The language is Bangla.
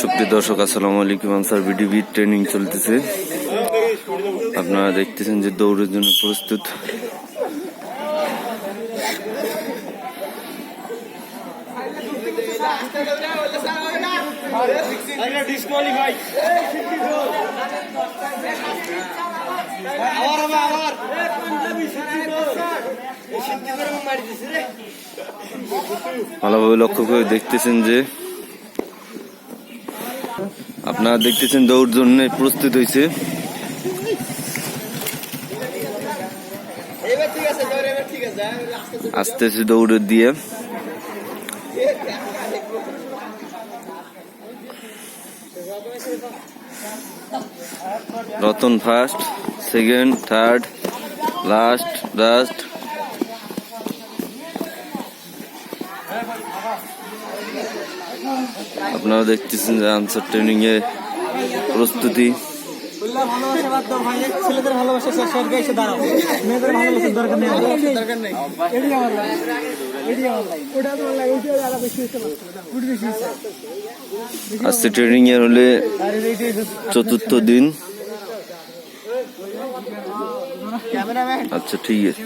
সুপ্রিয় দর্শক আসসালামু আলাইকুম। আনসার বিডিবি ট্রেনিং চলতেছে। আপনারা দেখতেছেন যে দৌড়ের জন্য প্রস্তুত। ভালোভাবে লক্ষ্য করে দেখতেছেন যে আপনারা দেখতেছেন দৌড় জন্য প্রস্তুত হয়েছে আস্তে আস্তে দৌড় দিয়ে। Ratan first second third last last আপনারা দেখতেছেন যে আনসার ট্রেনিং এর প্রস্তুতি। ছেলেদের ভালোবাসা এসে দাঁড়াও। মেয়েদের ভালোবাসার দরকার নেই। দরকার নেই। আজকে ট্রেনিং এর হলে চতুর্থ দিন। আচ্ছা ঠিক আছে।